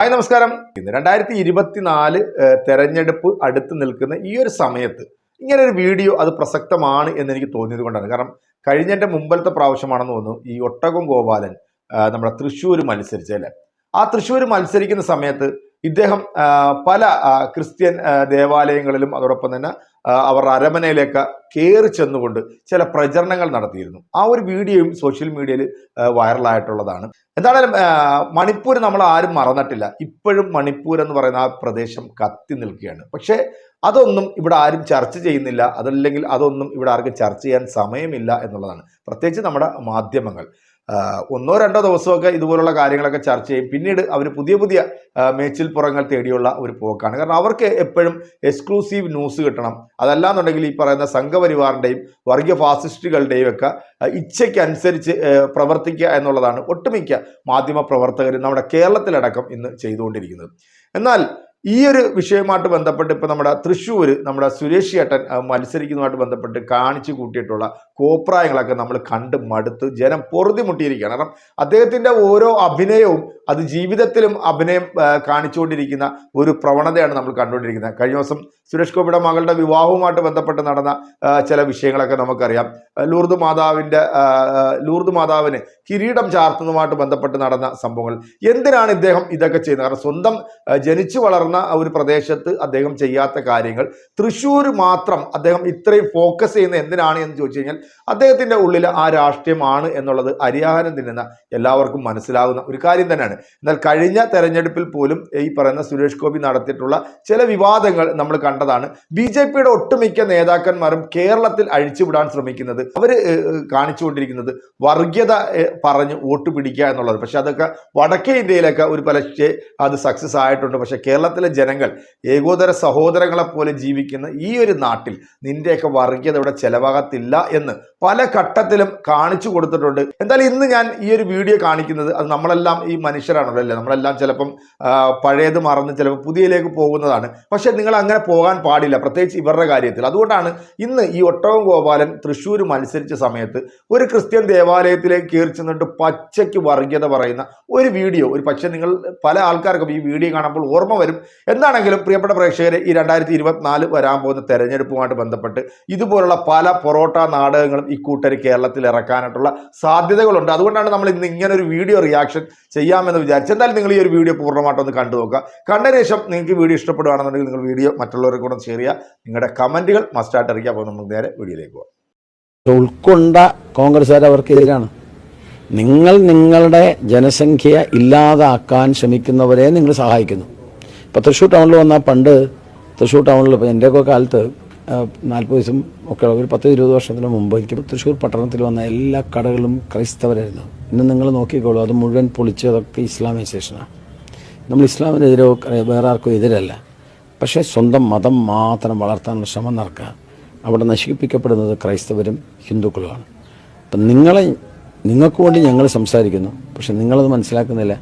Hi നമസ്കാരം. ഇന്ന് രണ്ടായിരത്തി ഇരുപത്തിനാല് തെരഞ്ഞെടുപ്പ് അടുത്ത് നിൽക്കുന്ന ഈ ഒരു സമയത്ത് ഇങ്ങനെ ഒരു വീഡിയോ അത് പ്രസക്തമാണ് എന്ന് എനിക്ക് തോന്നിയത് കൊണ്ടാണ്. കാരണം കഴിഞ്ഞതിന്റെ മുമ്പലത്തെ പ്രാവശ്യമാണെന്ന് തോന്നുന്നു ഈ ഒട്ടകം ഗോപാലൻ നമ്മുടെ തൃശ്ശൂർ മത്സരിച്ചല്ലേ ആ തൃശ്ശൂർ മത്സരിക്കുന്ന സമയത്ത് ഇദ്ദേഹം പല ക്രിസ്ത്യൻ ദേവാലയങ്ങളിലും അതോടൊപ്പം തന്നെ അവർ അരമനയിലേക്ക് കയറി ചെന്നുകൊണ്ട് ചില പ്രചരണങ്ങൾ നടത്തിയിരുന്നു. ആ ഒരു വീഡിയോയും സോഷ്യൽ മീഡിയയിൽ വൈറലായിട്ടുള്ളതാണ്. എന്തായാലും മണിപ്പൂർ നമ്മൾ ആരും മറന്നിട്ടില്ല. ഇപ്പോഴും മണിപ്പൂർ എന്ന് പറയുന്ന ആ പ്രദേശം കത്തി നിൽക്കുകയാണ്. പക്ഷേ അതൊന്നും ഇവിടെ ആരും ചർച്ച ചെയ്യുന്നില്ല. അതല്ലെങ്കിൽ അതൊന്നും ഇവിടെ ആർക്കും ചർച്ച ചെയ്യാൻ സമയമില്ല എന്നുള്ളതാണ്. പ്രത്യേകിച്ച് നമ്മുടെ മാധ്യമങ്ങൾ. ഒന്നോ രണ്ടോ ദിവസമൊക്കെ ഇതുപോലുള്ള കാര്യങ്ങളൊക്കെ ചർച്ച ചെയ്യും. പിന്നീട് അവർ പുതിയ പുതിയ മേച്ചിൽ പുറങ്ങൾ തേടിയുള്ള ഒരു പോക്കാണ്. കാരണം അവർക്ക് എപ്പോഴും എക്സ്ക്ലൂസീവ് ന്യൂസ് കിട്ടണം. അതല്ലാന്നുണ്ടെങ്കിൽ ഈ പറയുന്ന സംഘപരിവാറിന്റെയും വർഗീയ ഫാസിസ്റ്റുകളുടെയും ഒക്കെ ഇച്ഛയ്ക്കനുസരിച്ച് പ്രവർത്തിക്കുക എന്നുള്ളതാണ് ഒട്ടുമിക്ക മാധ്യമ പ്രവർത്തകരും നമ്മുടെ കേരളത്തിലടക്കം ഇന്ന് ചെയ്തുകൊണ്ടിരിക്കുന്നത്. എന്നാൽ ഈ ഒരു വിഷയവുമായിട്ട് ബന്ധപ്പെട്ട് ഇപ്പോൾ നമ്മുടെ തൃശ്ശൂർ നമ്മുടെ സുരേഷ് ഏട്ടൻ മത്സരിക്കുന്നതുമായിട്ട് ബന്ധപ്പെട്ട് കാണിച്ചു കൂട്ടിയിട്ടുള്ള കോപ്രായങ്ങളൊക്കെ നമ്മൾ കണ്ട് മടുത്ത് ജനം പൊറുതി മുട്ടിയിരിക്കുകയാണ്. കാരണം അദ്ദേഹത്തിന്റെ ഓരോ അഭിനയവും അത് ജീവിതത്തിലും അഭിനയം കാണിച്ചുകൊണ്ടിരിക്കുന്ന ഒരു പ്രവണതയാണ് നമ്മൾ കണ്ടുകൊണ്ടിരിക്കുന്നത്. കഴിഞ്ഞ ദിവസം സുരേഷ് ഗോപിയുടെ മകളുടെ വിവാഹവുമായിട്ട് ബന്ധപ്പെട്ട് നടന്ന ചില വിഷയങ്ങളൊക്കെ നമുക്കറിയാം. ലൂർദ് മാതാവിന്റെ ലൂർദ് മാതാവിന് കിരീടം ചാർത്തുന്നതുമായിട്ട് ബന്ധപ്പെട്ട് നടന്ന സംഭവങ്ങൾ. എന്തിനാണ് ഇദ്ദേഹം ഇതൊക്കെ ചെയ്യുന്നത്? കാരണം സ്വന്തം ജനിച്ചു വളർന്ന ആ ഒരു പ്രദേശത്ത് അദ്ദേഹം ചെയ്യാത്ത കാര്യങ്ങൾ. തൃശ്ശൂർ മാത്രം അദ്ദേഹം ഇത്രയും ഫോക്കസ് ചെയ്യുന്ന എന്തിനാണ് എന്ന് ചോദിച്ചു കഴിഞ്ഞാൽ അദ്ദേഹത്തിന്റെ ഉള്ളിൽ ആ രാഷ്ട്രീയമാണ് എന്നുള്ളത് അരിയാഹാരം തിന്നുന്ന എല്ലാവർക്കും മനസ്സിലാകുന്ന ഒരു കാര്യം തന്നെയാണ്. എന്നാൽ കഴിഞ്ഞ തെരഞ്ഞെടുപ്പിൽ പോലും ഈ പറയുന്ന സുരേഷ് ഗോപി നടത്തിയിട്ടുള്ള ചില വിവാദങ്ങൾ നമ്മൾ കണ്ടതാണ്. ബി ജെ പിയുടെ ഒട്ടുമിക്ക നേതാക്കന്മാരും കേരളത്തിൽ അഴിച്ചുവിടാൻ ശ്രമിക്കുന്നത് അവർ കാണിച്ചുകൊണ്ടിരിക്കുന്നത് വർഗീയത പറഞ്ഞ് വോട്ട് പിടിക്കുക എന്നുള്ളത്. പക്ഷെ അതൊക്കെ വടക്കേ ഇന്ത്യയിലൊക്കെ ഒരു പക്ഷേ അത് സക്സസ് ആയിട്ടുണ്ട്. പക്ഷെ കേരളത്തിലെ ജനങ്ങൾ ഏകോദര സഹോദരങ്ങളെ പോലെ ജീവിക്കുന്ന ഈ ഒരു നാട്ടിൽ നിന്റെയൊക്കെ വർഗീയത ഇവിടെ ചെലവാകത്തില്ല എന്ന് പല ഘട്ടത്തിലും കാണിച്ചു കൊടുത്തിട്ടുണ്ട്. എന്തായാലും ഇന്ന് ഞാൻ ഈ ഒരു വീഡിയോ കാണിക്കുന്നത് അത് നമ്മളെല്ലാം ഈ മനുഷ്യരാണല്ലോ അല്ലേ? നമ്മളെല്ലാം ചിലപ്പം പഴയത് മറന്ന് ചിലപ്പോൾ പുതിയതിലേക്ക് പോകുന്നതാണ്. പക്ഷെ നിങ്ങൾ അങ്ങനെ പോകാൻ പാടില്ല പ്രത്യേകിച്ച് ഇവരുടെ കാര്യത്തിൽ. അതുകൊണ്ടാണ് ഇന്ന് ഈ ഒട്ടകം ഗോപാലൻ തൃശ്ശൂർ മത്സരിച്ച സമയത്ത് ഒരു ക്രിസ്ത്യൻ ദേവാലയത്തിലേക്ക് കയറി ചെന്നിട്ട് പച്ചയ്ക്ക് വർഗീയത പറയുന്ന ഒരു വീഡിയോ. ഒരു പക്ഷേ നിങ്ങൾ പല ആൾക്കാർക്കും ഈ വീഡിയോ കാണുമ്പോൾ ഓർമ്മ വരും. എന്താണെങ്കിലും പ്രിയപ്പെട്ട പ്രേക്ഷകരെ ഈ രണ്ടായിരത്തി ഇരുപത്തിനാല് വരാൻ പോകുന്ന തെരഞ്ഞെടുപ്പുമായിട്ട് ബന്ധപ്പെട്ട് ഇതുപോലുള്ള പല പൊറോട്ട നാടകങ്ങളും ഇക്കൂട്ടർ കേരളത്തിൽ ഇറക്കാനായിട്ടുള്ള സാധ്യതകളുണ്ട്. അതുകൊണ്ടാണ് നമ്മൾ ഇന്ന് ഇങ്ങനെ ഒരു വീഡിയോ റിയാക്ഷൻ ചെയ്യാമെന്ന് വിചാരിച്ചു എന്തായാലും നിങ്ങൾ ഈ ഒരു വീഡിയോ പൂർണമായിട്ടൊന്ന് കണ്ടു നോക്കുക. കണ്ടതിന് ശേഷം നിങ്ങൾക്ക് വീഡിയോ ഇഷ്ടപ്പെടുകയാണെന്നുണ്ടെങ്കിൽ നിങ്ങൾ വീഡിയോ മറ്റുള്ളവരെ കൂടെ ഷെയർ ചെയ്യുക. നിങ്ങളുടെ കമന്റുകൾ മസ്റ്റായിട്ട് അറിയിക്കുക. അപ്പോൾ നമുക്ക് നേരെ വീഡിയോയിലേക്ക് പോകാം ഉൾക്കൊണ്ട കോൺഗ്രസ്സുകാർ അവർക്കെതിരാണ് നിങ്ങൾ നിങ്ങളുടെ ജനസംഖ്യ ഇല്ലാതാക്കാൻ ശ്രമിക്കുന്നവരെ നിങ്ങൾ സഹായിക്കുന്നു. ഇപ്പോൾ തൃശ്ശൂർ ടൗണിൽ വന്നാൽ പണ്ട് തൃശ്ശൂർ ടൗണിൽ ഇപ്പോൾ എന്റെയൊക്കെ കാലത്ത് നാൽപ്പത് ദിവസം ഒക്കെ ഒരു പത്ത് ഇരുപത് വർഷത്തിന് മുമ്പ് എനിക്ക് തൃശ്ശൂർ പട്ടണത്തിൽ വന്ന എല്ലാ കടകളും ക്രൈസ്തവരായിരുന്നു. ഇന്ന് നിങ്ങൾ നോക്കിക്കോളൂ അത് മുഴുവൻ പൊളിച്ചതൊക്കെ ഇസ്ലാമൈസേഷനാണ് നമ്മൾ ഇസ്ലാമിനെതിരോ വേറെ ആർക്കും എതിരല്ല. പക്ഷേ സ്വന്തം മതം മാത്രം വളർത്താനുള്ള ശ്രമം നടക്കുക. അവിടെ നശിപ്പിക്കപ്പെടുന്നത് ക്രൈസ്തവരും ഹിന്ദുക്കളുമാണ്. അപ്പം നിങ്ങളെ നിങ്ങൾക്ക് വേണ്ടി ഞങ്ങൾ സംസാരിക്കുന്നു. പക്ഷെ നിങ്ങളത് മനസ്സിലാക്കുന്നില്ല.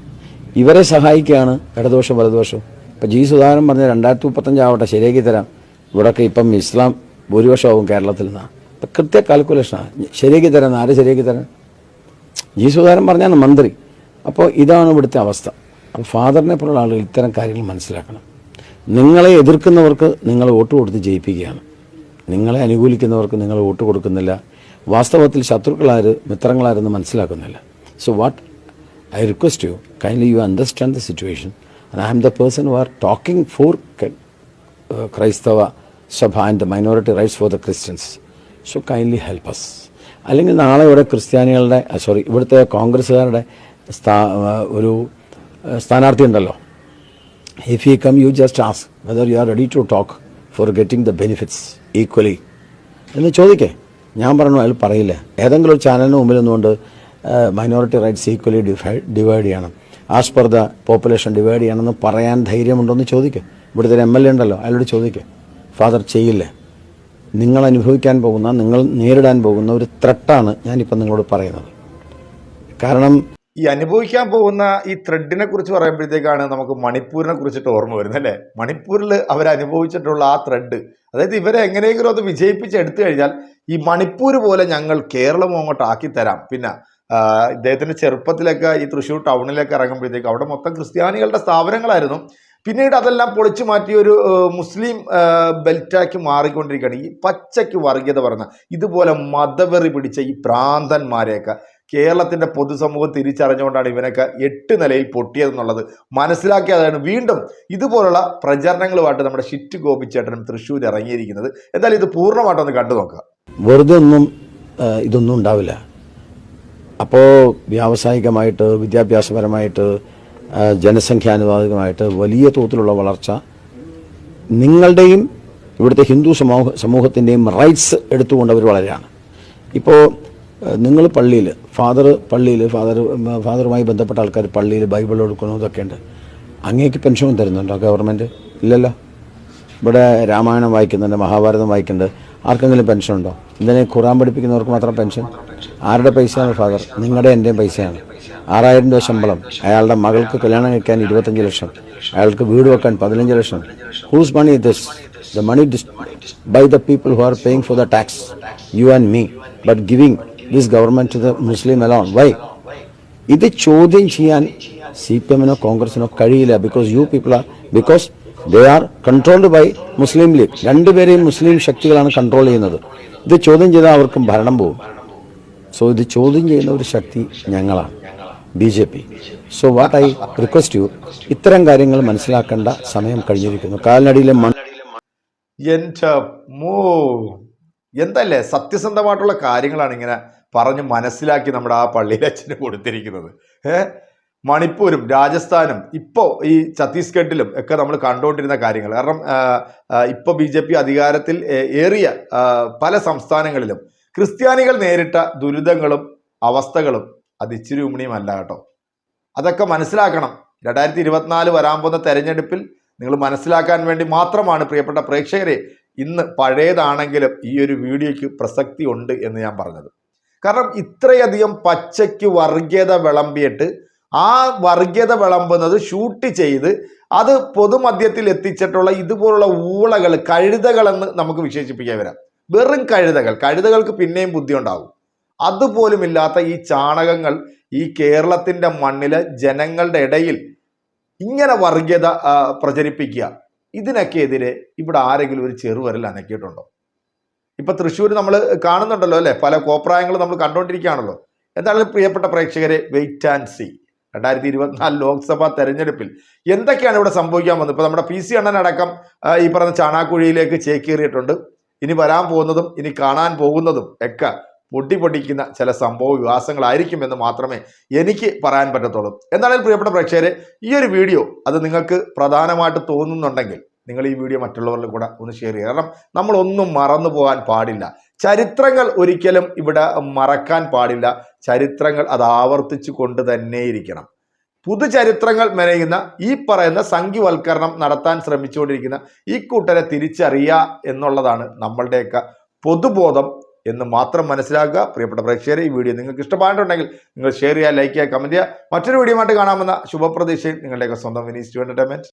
ഇവരെ സഹായിക്കുകയാണ് ഇടദോഷം വലദോഷം ഇപ്പം ജി സുധാകരൻ പറഞ്ഞ രണ്ടായിരത്തി മുപ്പത്തഞ്ചാവട്ടെ ശരിയാക്കി തരാം. ഇവിടെയൊക്കെ ഇപ്പം ഇസ്ലാം ഭൂരിപക്ഷമാവും കേരളത്തിൽ നിന്നാണ് ഇപ്പം കൃത്യ കാൽക്കുലേഷനാണ് ശരിയാക്കി തരാൻ ആരെ ശരിയാക്കി തരാൻ? ജി സുധാകരൻ പറഞ്ഞാണ് മന്ത്രി. അപ്പോൾ ഇതാണ് ഇവിടുത്തെ അവസ്ഥ. അപ്പോൾ ഫാദറിനെ പോലുള്ള ആളുകൾ ഇത്തരം കാര്യങ്ങൾ മനസ്സിലാക്കണം. നിങ്ങളെ എതിർക്കുന്നവർക്ക് നിങ്ങൾ വോട്ട് കൊടുത്ത് ജയിപ്പിക്കുകയാണ്. നിങ്ങളെ അനുകൂലിക്കുന്നവർക്ക് നിങ്ങൾ വോട്ട് കൊടുക്കുന്നില്ല. വാസ്തവത്തിൽ ശത്രുക്കളാര് മിത്രങ്ങളാരെന്ന് മനസ്സിലാക്കുന്നില്ല. So what I request you kindly you understand the situation and am the person who are talking for uh, Christava Sabha and the minority rights for the Christians. So kindly help us. അല്ലെങ്കിൽ നാളെ ഇവിടെ ക്രിസ്ത്യാനികളുടെ sorry ഇവിടുത്തെ കോൺഗ്രസ്സുകാരുടെ സ്ഥാ ഒരു സ്ഥാനാർത്ഥി ഉണ്ടല്ലോ. If you come you just as whether you are ready to talk for getting the benefits equally എന്ന് ചോദിക്കേ. ഞാൻ പറഞ്ഞു അയാൾ പറയില്ല. ഏതെങ്കിലും ഒരു ചാനലിന് മുമ്പിൽ നിന്നുകൊണ്ട് മൈനോറിറ്റി റൈറ്റ്സ് ഈക്വലി ഡിവൈഡ് ചെയ്യണം. As per the population divide ചെയ്യണമെന്ന് പറയാൻ ധൈര്യമുണ്ടോ എന്ന് ചോദിക്കുക ഇവിടുത്തെ ഒരു എം എൽ എ ഉണ്ടല്ലോ അയാളോട് ചോദിക്കുക ഫാദർ ചെയ്യില്ലേ? നിങ്ങൾ അനുഭവിക്കാൻ പോകുന്ന നിങ്ങൾ നേരിടാൻ പോകുന്ന ഒരു ത്രട്ടാണ് ഞാനിപ്പോൾ നിങ്ങളോട് പറയുന്നത്. കാരണം ഈ അനുഭവിക്കാൻ പോകുന്ന ഈ ത്രെഡിനെ കുറിച്ച് പറയുമ്പോഴത്തേക്കാണ് നമുക്ക് മണിപ്പൂരിനെ കുറിച്ചിട്ട് ഓർമ്മ വരുന്നത് അല്ലേ? മണിപ്പൂരിൽ അവർ അനുഭവിച്ചിട്ടുള്ള ആ ത്രെഡ് അതായത് ഇവരെ എങ്ങനെയെങ്കിലും അത് വിജയിപ്പിച്ച് എടുത്തു കഴിഞ്ഞാൽ ഈ മണിപ്പൂർ പോലെ ഞങ്ങൾ കേരളം അങ്ങോട്ട് ആക്കി തരാം പിന്നെ ആ, ഇദ്ദേഹത്തിന്റെ ചെറുപ്പത്തിലൊക്കെ ഈ തൃശ്ശൂർ ടൗണിലൊക്കെ ഇറങ്ങുമ്പോഴത്തേക്ക് അവിടെ മൊത്തം ക്രിസ്ത്യാനികളുടെ സ്ഥാപനങ്ങളായിരുന്നു. പിന്നീട് അതെല്ലാം പൊളിച്ചു മാറ്റി ഒരു മുസ്ലിം ബെൽറ്റാക്കി മാറിക്കൊണ്ടിരിക്കുകയാണ്. ഈ പച്ചയ്ക്ക് വർഗീയത പറഞ്ഞ ഇതുപോലെ മതവെറി പിടിച്ച ഈ ഭ്രാന്തന്മാരെയൊക്കെ കേരളത്തിന്റെ പൊതുസമൂഹം തിരിച്ചറിഞ്ഞുകൊണ്ടാണ് ഇവനൊക്കെ എട്ട് നിലയിൽ പൊട്ടിയതെന്നുള്ളത് മനസ്സിലാക്കിയതാണ് വീണ്ടും ഇതുപോലുള്ള പ്രചരണങ്ങളുമായിട്ട് നമ്മുടെ ഷിറ്റ് ഗോപിച്ചേട്ടനും തൃശ്ശൂർ ഇറങ്ങിയിരിക്കുന്നത് എന്തായാലും ഇത് പൂർണമായിട്ടൊന്ന് കണ്ടു നോക്കുക വെറുതെ ഒന്നും ഇതൊന്നും ഉണ്ടാവില്ല. അപ്പോൾ വ്യാവസായികമായിട്ട് വിദ്യാഭ്യാസപരമായിട്ട് ജനസംഖ്യാനുപാതികമായിട്ട് വലിയ തോതിലുള്ള വളർച്ച നിങ്ങളുടെയും ഇവിടുത്തെ ഹിന്ദു സമൂഹ സമൂഹത്തിന്റെയും റൈറ്റ്സ് എടുത്തുകൊണ്ട് അവർ വളരെയാണ് ഇപ്പോൾ നിങ്ങൾ പള്ളിയിൽ ഫാദർ പള്ളിയിൽ ഫാദർ ഫാദറുമായി ബന്ധപ്പെട്ട ആൾക്കാർ പള്ളിയിൽ ബൈബിൾ എടുക്കണം ഇതൊക്കെ ഉണ്ട് അങ്ങേക്ക് പെൻഷനും തരുന്നുണ്ടോ ഗവൺമെന്റ് ഇല്ലല്ലോ. ഇവിടെ രാമായണം വായിക്കുന്നുണ്ട് മഹാഭാരതം വായിക്കുന്നുണ്ട്. ആർക്കെങ്കിലും പെൻഷൻ ഉണ്ടോ ഇതിനെ ഖുറാൻ പഠിപ്പിക്കുന്നവർക്ക് മാത്രം പെൻഷൻ? ആരുടെ പൈസയാണ് ഫാദർ? നിങ്ങളുടെ എന്റെയും പൈസയാണ്. ആറായിരം രൂപ ശമ്പളം. അയാളുടെ മകൾക്ക് കല്യാണം കഴിക്കാൻ ഇരുപത്തഞ്ച് ലക്ഷം. അയാൾക്ക് വീട് വെക്കാൻ പതിനഞ്ച് lakh. Whose money this the money by the people who are paying for the tax you and me but giving this government to the Muslim alone why ഇത് ചോദ്യം ചെയ്യാൻ സി പി എമ്മിനോ കോൺഗ്രസിനോ കഴിയില്ല. Because you people are because they are controlled by Muslim League രണ്ടുപേരെയും മുസ്ലിം ശക്തികളാണ് control ചെയ്യുന്നത്. ഇത് ചോദ്യം ചെയ്താൽ അവർക്കും ഭരണം പോകും. സോ ഇത് ചോദ്യം ചെയ്യുന്ന ഒരു ശക്തി ഞങ്ങളാണ്. B J P so what I request you ഇത്തരം കാര്യങ്ങൾ മനസ്സിലാക്കേണ്ട സമയം കഴിഞ്ഞിരിക്കുന്നു. കാലിനടിയിലെ എന്തല്ലേ? സത്യസന്ധമായിട്ടുള്ള കാര്യങ്ങളാണ് ഇങ്ങനെ പറഞ്ഞ് മനസ്സിലാക്കി നമ്മുടെ ആ പള്ളിയിലച്ഛന് കൊടുത്തിരിക്കുന്നത്. ഏ? മണിപ്പൂരും രാജസ്ഥാനും ഇപ്പോൾ ഈ ഛത്തീസ്ഗഡിലും ഒക്കെ നമ്മൾ കണ്ടുകൊണ്ടിരുന്ന കാര്യങ്ങൾ. കാരണം ഇപ്പോൾ ബി ജെ പി അധികാരത്തിൽ ഏറിയ പല സംസ്ഥാനങ്ങളിലും ക്രിസ്ത്യാനികൾ നേരിട്ട ദുരിതങ്ങളും അവസ്ഥകളും അത് ഇച്ചിരി ഉമണിയുമല്ല കേട്ടോ. അതൊക്കെ മനസ്സിലാക്കണം. രണ്ടായിരത്തി ഇരുപത്തിനാല് വരാൻ പോകുന്ന തെരഞ്ഞെടുപ്പിൽ നിങ്ങൾ മനസ്സിലാക്കാൻ വേണ്ടി മാത്രമാണ് പ്രിയപ്പെട്ട പ്രേക്ഷകരെ ഇന്ന് പഴയതാണെങ്കിലും ഈ ഒരു വീഡിയോയ്ക്ക് പ്രസക്തി ഉണ്ട് എന്ന് ഞാൻ പറഞ്ഞത്. കാരണം ഇത്രയധികം പച്ചയ്ക്ക് വർഗീയത വിളമ്പിയിട്ട് ആ വർഗീയത വിളമ്പുന്നത് ഷൂട്ട് ചെയ്ത് അത് പൊതുമധ്യത്തിൽ എത്തിച്ചിട്ടുള്ള ഇതുപോലുള്ള ഊളകൾ കഴുതകളെന്ന് നമുക്ക് വിശേഷിപ്പിക്കാൻ വരാം. വെറും കഴുതകൾ കഴുതകൾക്ക് പിന്നെയും ബുദ്ധി ഉണ്ടാകും അതുപോലുമില്ലാത്ത ഈ ചാണകങ്ങൾ ഈ കേരളത്തിന്റെ മണ്ണിലെ ജനങ്ങളുടെ ഇടയിൽ ഇങ്ങനെ വർഗീയത പ്രചരിപ്പിക്കുക. ഇതിനൊക്കെ എതിരെ ഇവിടെ ആരെങ്കിലും ഒരു ചെറുവരൽ അനക്കിയിട്ടുണ്ടോ? ഇപ്പൊ തൃശ്ശൂർ നമ്മൾ കാണുന്നുണ്ടല്ലോ അല്ലെ? പല കോപ്രായങ്ങളും നമ്മൾ കണ്ടുകൊണ്ടിരിക്കുകയാണല്ലോ. എന്തായാലും പ്രിയപ്പെട്ട പ്രേക്ഷകരെ വെയിറ്റ് ആൻഡ് സി രണ്ടായിരത്തി ഇരുപത്തിനാല് ലോക്സഭാ തെരഞ്ഞെടുപ്പിൽ എന്തൊക്കെയാണ് ഇവിടെ സംഭവിക്കാൻ പോകുന്നത് ഇപ്പൊ നമ്മുടെ പി സി അണ്ണനടക്കം ഈ പറഞ്ഞ ചാണാക്കുഴിയിലേക്ക് ചേക്കേറിയിട്ടുണ്ട്. ഇനി വരാൻ പോകുന്നതും ഇനി കാണാൻ പോകുന്നതും ഒക്കെ പൊട്ടി പൊട്ടിക്കുന്ന ചില സംഭവ വികാസങ്ങളായിരിക്കും എന്ന് മാത്രമേ എനിക്ക് പറയാൻ പറ്റത്തുള്ളൂ. എന്തായാലും പ്രിയപ്പെട്ട പ്രേക്ഷകരെ ഈ ഒരു വീഡിയോ അത് നിങ്ങൾക്ക് പ്രധാനമായിട്ട് തോന്നുന്നുണ്ടെങ്കിൽ നിങ്ങൾ ഈ വീഡിയോ മറ്റുള്ളവരിൽ കൂടെ ഒന്ന് ഷെയർ ചെയ്യുക. കാരണം നമ്മളൊന്നും മറന്നു പോകാൻ പാടില്ല. ചരിത്രങ്ങൾ ഒരിക്കലും ഇവിടെ മറക്കാൻ പാടില്ല. ചരിത്രങ്ങൾ അത് ആവർത്തിച്ചു കൊണ്ട് തന്നെ ഇരിക്കണം. പുതുചരിത്രങ്ങൾ മെനയുന്ന ഈ പറയുന്ന സംഖ്യവൽക്കരണം നടത്താൻ ശ്രമിച്ചുകൊണ്ടിരിക്കുന്ന ഈ കൂട്ടരെ തിരിച്ചറിയുക എന്നുള്ളതാണ് നമ്മളുടെയൊക്കെ പൊതുബോധം എന്ന് മാത്രം മനസ്സിലാക്കുക. പ്രിയപ്പെട്ട പ്രേക്ഷകരെ ഈ വീഡിയോ നിങ്ങൾക്ക് ഇഷ്ടപ്പെട്ടിട്ടുണ്ടെങ്കിൽ നിങ്ങൾ ഷെയർ ചെയ്യുക ലൈക്ക് ചെയ്യുക കമന്റ് ചെയ്യുക. മറ്റൊരു വീഡിയോ ആയിട്ട് കാണാമെന്ന ശുഭപ്രതീക്ഷയിൽ നിങ്ങളുടെയൊക്കെ സ്വന്തം വിനീസ് ടു എന്റർടൈൻമെന്റ്.